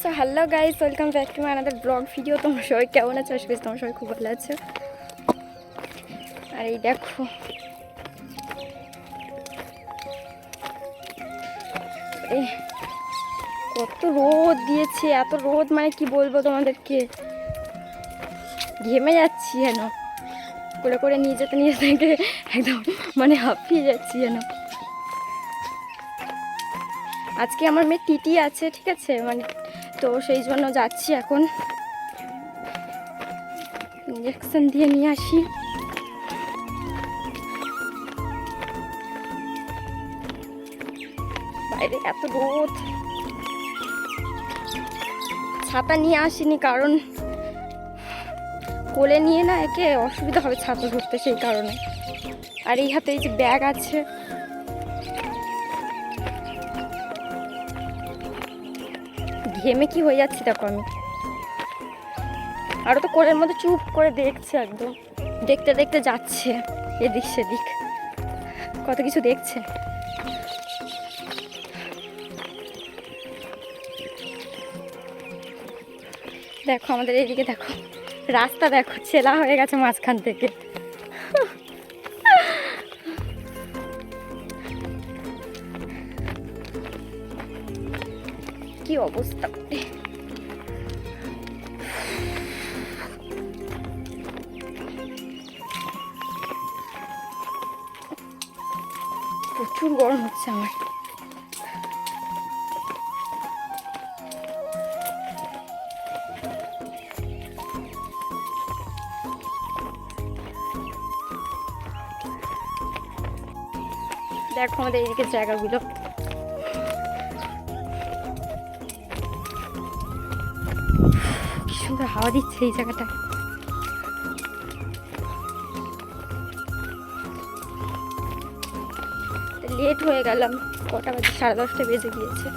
So hello guys welcome back to my another blog video তোমরা সবাই কেমন আছো? আশা তোমার সবাই খুব ভালো আছো। আর এই দেখো। কত রোদ দিয়েছে, এত রোদ মানে কি বলব তোমাদেরকে? ঘেমে যাচ্ছি যেন। করে করে নিয়ে যেতে নিয়ে যেতে একদম মানে হাঁপিয়ে যাচ্ছি যেন। আজকে আমার মেয়ে টিটি আছে, ঠিক আছে? মানে তো সেই জন্য যাচ্ছি এখন। ইঞ্জেকশন দিয়ে নিয়ে আসি। বাইরে এত রোদ। ছাতা নিয়ে আসিনি কারণ কোলে নিয়ে না একে অসুবিধা হবে ছাতা ধরতে সেই কারণে। আর এই হাতে এই যে ব্যাগ আছে। ঘেমে কি হয়ে যাচ্ছি দেখো আমি। আরও তো কোলের মধ্যে চুপ করে দেখছে একদম। দেখতে দেখতে যাচ্ছে এদিক সেদিক। কত কিছু দেখছে। দেখো আমাদের এদিকে দেখো। রাস্তা দেখো, ছেলা হয়ে গেছে মাঝখান থেকে। কি অবস্থা? প্রচুর গরম হচ্ছে আমার। দেখো আমাদের এইদিকে জায়গাগুলো। সুন্দর হাওয়া দিচ্ছে এই জায়গাটা লেট হয়ে গেলাম, কটা বাজে, সাড়ে দশটা বেজে গিয়েছে।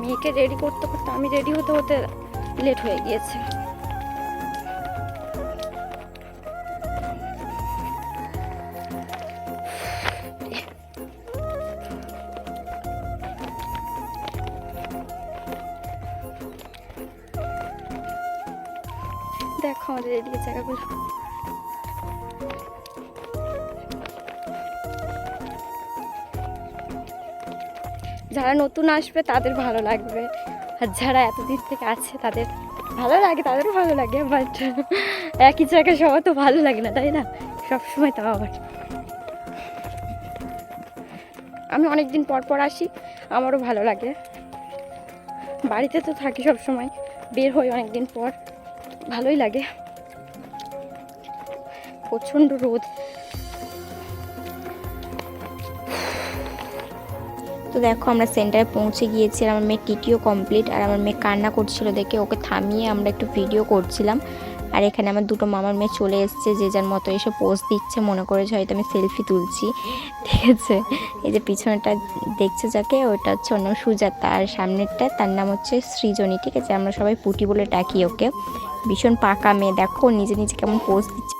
মেয়েকে রেডি করতে করতে আমি রেডি হতে হতে লেট হয়ে গিয়েছে। দেখো আমাদের এদিকে জায়গাগুলো যারা নতুন আসবে, তাদের ভালো লাগবে। আর যারা এতদিন থেকে আছে, তাদের ভালো লাগে, তাদেরও ভালো লাগে বাট একই জায়গায় সবার তো ভালো লাগে না, তাই না? সবসময় তাও আবার। আমি অনেক দিন পর পর আসি, আমারও ভালো লাগে। বাড়িতে তো থাকি সব সময় বের হই অনেক দিন পর। ভালোই লাগে। প্রচণ্ড রোদ। তো দেখো, আমরা সেন্টারে পৌঁছে গিয়েছি আর আমার মেয়ে টিটিও কমপ্লিট আর আমার মেয়ে কান্না করছিল দেখে, ওকে থামিয়ে আমরা একটু ভিডিও করছিলাম। আর এখানে আমার দুটো মামার মেয়ে চলে এসছে, যে যার মতো এসে পোস্ট দিচ্ছে, মনে করেছে হয়তো আমি সেলফি তুলছি। ঠিক আছে? এই যে পিছনেটা দেখছে যাকে, ওটা হচ্ছে অন্য সুজাতা। আর সামনেরটা, তার নাম হচ্ছে সৃজনী। ঠিক আছে? আমরা সবাই পুটি বলে ডাকি ওকে। ভীষণ পাকা মেয়ে। দেখো নিজে নিজে কেমন পোস্ট দিচ্ছে।